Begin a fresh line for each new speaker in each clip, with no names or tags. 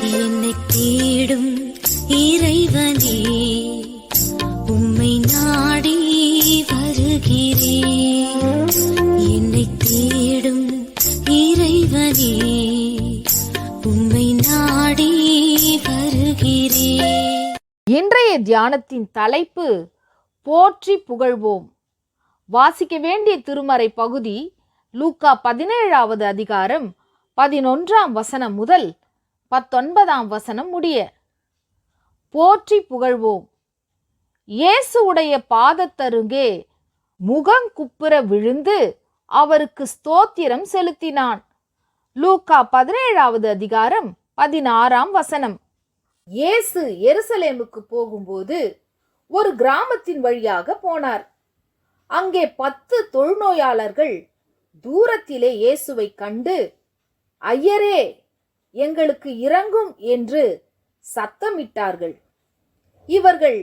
என்னை தேடும் இறைவனே உம்மை நாடி வருகிறேன். என்னை தேடும் இறைவனே உம்மை நாடி வருகிறேன்.
இன்றைய தியானத்தின் தலைப்பு போற்றி புகழ்வோம். வாசிக்க வேண்டிய திருமறை பகுதி லூக்கா பதினேழாவது அதிகாரம் பதினொன்றாம் வசனம் முதல் பத்தொன்பதாம் வசனம் முடிய போற்றி புகழ்வோம். இயேசுவுடைய பாதத்தருங்கே முகங்குப்புற விழுந்து அவருக்கு ஸ்தோத்திரம் செலுத்தினான். லூக்கா பதினேழாவது அதிகாரம் பதினாறாம் வசனம். இயேசு எருசலேமுக்கு போகும்போது ஒரு கிராமத்தின் வழியாக போனார். அங்கே பத்து தொழுநோயாளர்கள் தூரத்திலே இயேசுவை கண்டு ஐயரே எங்களுக்கு இறங்கும் என்று சத்தமிட்டார்கள். இவர்கள்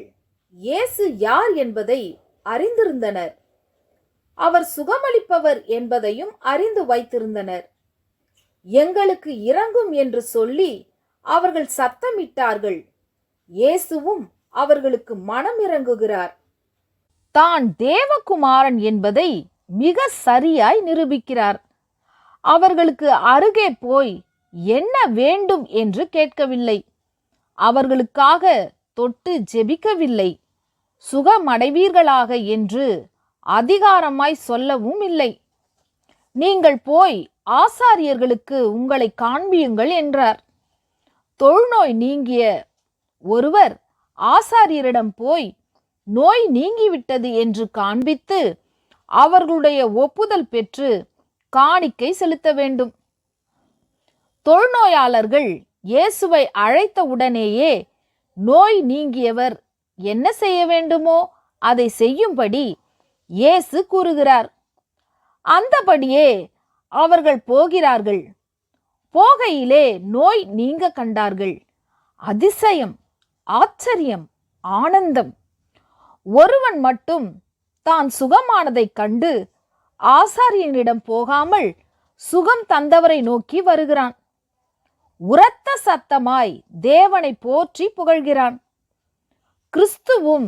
இயேசு யார் என்பதை அறிந்திருந்தனர். அவர் சுகமளிப்பவர் என்பதையும் அறிந்து வைத்திருந்தனர். எங்களுக்கு இறங்கும் என்று சொல்லி அவர்கள் சத்தமிட்டார்கள். இயேசுவும் அவர்களுக்கு மனம் இறங்குகிறார். தான் தேவகுமாரன் என்பதை மிக சரியாய் நிரூபிக்கிறார். அவர்களுக்கு அருகே போய் என்ன வேண்டும் என்று கேட்கவில்லை. அவர்களுக்காக தொட்டு ஜெபிக்கவில்லை. சுகமடைவீர்களாக என்று அதிகாரமாய் சொல்லவும் இல்லை. நீங்கள் போய் ஆசாரியர்களுக்கு உங்களை காண்பியுங்கள் என்றார். தொழுநோய் நீங்கிய ஒருவர் ஆசாரியரிடம் போய் நோய் நீங்கிவிட்டது என்று காண்பித்து அவர்களுடைய ஒப்புதல் பெற்று காணிக்கை செலுத்த வேண்டும். தொழுநோயாளர்கள் இயேசுவை அழைத்த உடனேயே நோய் நீங்கியவர் என்ன செய்ய வேண்டுமோ அதை செய்யும்படி இயேசு கூறுகிறார். அந்தபடியே அவர்கள் போகிறார்கள். போகையிலே நோய் நீங்க கண்டார்கள். அதிசயம் ஆச்சரியம் ஆனந்தம். ஒருவன் மட்டும் தான் சுகமானதைக் கண்டு ஆசாரியனிடம் போகாமல் சுகம் தந்தவரை நோக்கி வருகிறான். உரத்த சத்தமாய் தேவனை போற்றி புகழ்கிறான். கிறிஸ்துவும்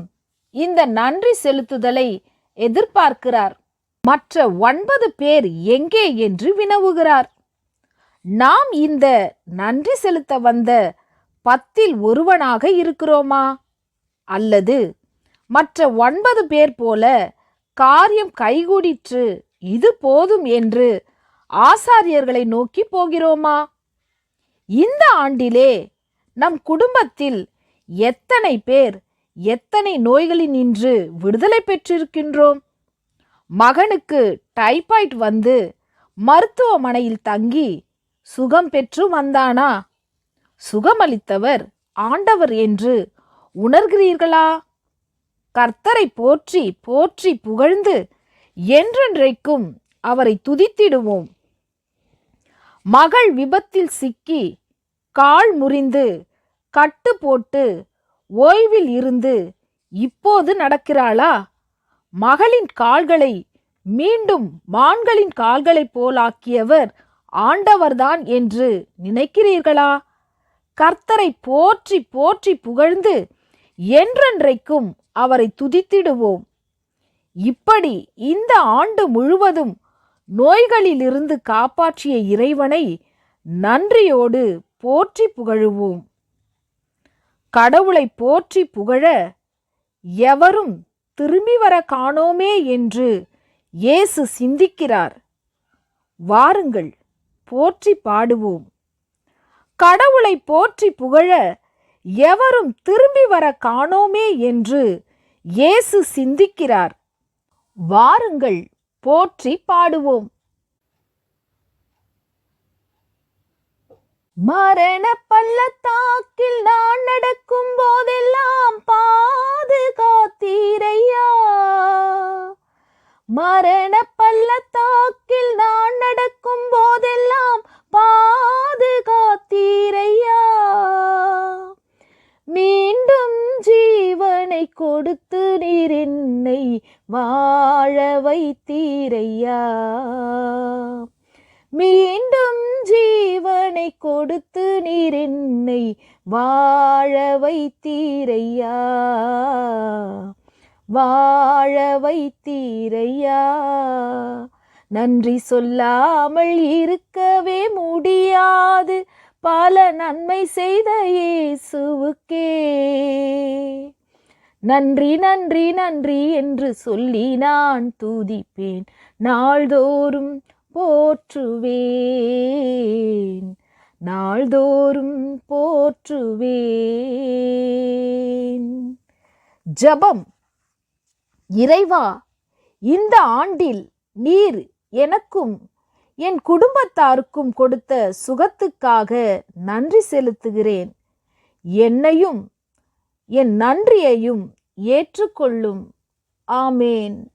இந்த நன்றி செலுத்துதலை எதிர்பார்க்கிறார். மற்ற ஒன்பது பேர் எங்கே என்று வினவுகிறார். நாம் இந்த நன்றி செலுத்த வந்த பத்தில் ஒருவனாக இருக்கிறோமா? அல்லது மற்ற ஒன்பது பேர் போல காரியம் கைகூடிற்று இது போதும் என்று ஆசாரியர்களை நோக்கி போகிறோமா? இந்த ஆண்டிலே நம் குடும்பத்தில் எத்தனை பேர் எத்தனை நோய்களினின்று விடுதலை பெற்றிருக்கின்றோம்? மகனுக்கு டைபாய்ட் வந்து மருத்துவமனையில் தங்கி சுகம் பெற்று வந்தானா? சுகமளித்தவர் ஆண்டவர் என்று உணர்கிறீர்களா? கர்த்தரை போற்றி போற்றி புகழ்ந்து என்றென்றைக்கும் அவரை துதித்திடுவோம். மகள் விபத்தில் சிக்கி கால் முறிந்து கட்டு போட்டு ஓய்வில் இருந்து இப்போது நடக்கிறாளா? மகளின் கால்களை மீண்டும் மான்களின் கால்களைப் போலாக்கியவர் ஆண்டவர்தான் என்று நினைக்கிறீர்களா? கர்த்தரை போற்றி போற்றி புகழ்ந்து என்றென்றைக்கும் அவரை துதித்திடுவோம். இப்படி இந்த ஆண்டு முழுவதும் நோய்களிலிருந்து காப்பாற்றிய இறைவனை நன்றியோடு போற்றி புகழுவோம். கடவுளை போற்றி புகழ எவரும் திரும்பி வர காணோமே என்று இயேசு சிந்திக்கிறார். வாருங்கள் போற்றி பாடுவோம். கடவுளை போற்றி புகழ எவரும் திரும்பி வர காணோமே என்று இயேசு சிந்திக்கிறார். வாருங்கள் போற்றி பாடுவோம். மரண பள்ளத்தாக்கில் நான் நடக்கும் போதெல்லாம் பாதுகாத்தீரையா? மரண பள்ளத்தாக்கில் நான் நடக்கும் போதெல்லாம் பாதுகாத்தீரையா? மீண்டும் ஜீவனை கொடுத்து நீர் என்னை வா நீர் என்னை வாழ வைத்தீரையா? வாழ வைத்தீரையா? நன்றி சொல்லாமல் இருக்கவே முடியாது. பல நன்மை செய்த இயேசுவுக்கே. நன்றி நன்றி நன்றி என்று சொல்லி நான் துதிப்பேன். நாள்தோறும் போற்றுவேன். நாள்தோறும் போற்றுவேன். ஜபம். இறைவா இந்த ஆண்டில் நீர் எனக்கும் என் குடும்பத்தாருக்கும் கொடுத்த சுகத்துக்காக நன்றி செலுத்துகிறேன். என்னையும் என் நன்றியையும் ஏற்றுக்கொள்ளும். ஆமேன்.